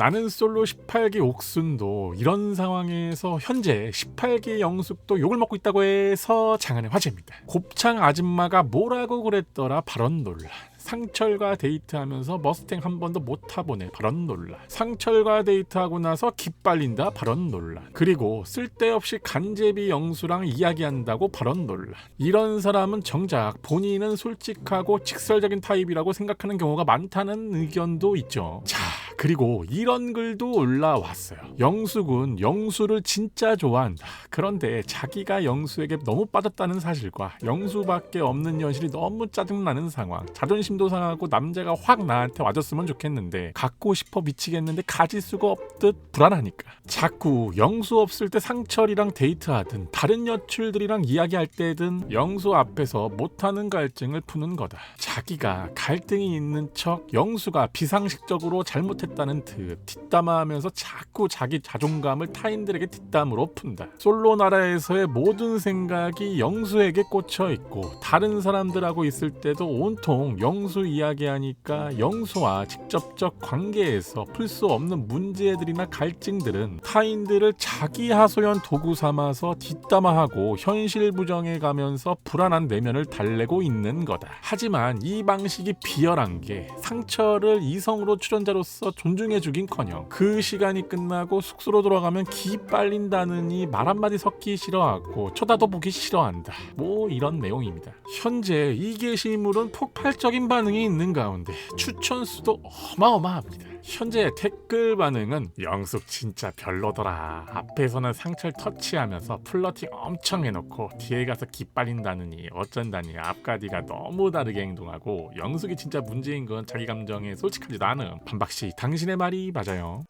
나는 솔로 18기 옥순도 이런 상황에서 현재 18기 영숙도 욕을 먹고 있다고 해서 장안의 화제입니다. 곱창 아줌마가 뭐라고 그랬더라 발언 논란. 상철과 데이트하면서 머스탱 한 번도 못 타보네 발언 논란. 상철과 데이트하고 나서 기빨린다 발언 논란. 그리고 쓸데없이 간제비 영수랑 이야기한다고 발언 논란. 이런 사람은 정작 본인은 솔직하고 직설적인 타입이라고 생각하는 경우가 많다는 의견도 있죠. 자, 그리고 이런 글도 올라왔어요. 영숙은 영수를 진짜 좋아한다. 그런데 자기가 영수에게 너무 빠졌다는 사실과 영수밖에 없는 현실이 너무 짜증나는 상황. 자존심도 상하고 남자가 확 나한테 와줬으면 좋겠는데 갖고 싶어 미치겠는데 가질 수가 없듯 불안하니까. 자꾸 영수 없을 때 상철이랑 데이트하든 다른 여출들이랑 이야기할 때든 영수 앞에서 못하는 갈증을 푸는 거다. 자기가 갈등이 있는 척 영수가 비상식적으로 잘못했 다는 듯 뒷담화하면서 자꾸 자기 자존감을 타인들에게 뒷담으로 푼다. 솔로 나라에서의 모든 생각이 영수에게 꽂혀 있고 다른 사람들하고 있을 때도 온통 영수 이야기하니까 영수와 직접적 관계에서 풀 수 없는 문제들이나 갈증들은 타인들을 자기 하소연 도구 삼아서 뒷담화하고 현실 부정해 가면서 불안한 내면을 달래고 있는 거다. 하지만 이 방식이 비열한 게 상처를 이성으로 출연자로서 존중해주긴커녕 그 시간이 끝나고 숙소로 돌아가면 기 빨린다느니 말 한마디 섞기 싫어하고 쳐다도 보기 싫어한다. 뭐 이런 내용입니다. 현재 이 게시물은 폭발적인 반응이 있는 가운데 추천 수도 어마어마합니다. 현재 댓글 반응은 영숙 진짜 별로더라. 앞에서는 상철 터치하면서 플러팅 엄청 해놓고 뒤에 가서 기빨린다느니 어쩐다니 앞가디가 너무 다르게 행동하고 영숙이 진짜 문제인 건 자기 감정에 솔직하지도 않음. 반박씨 당신의 말이 맞아요.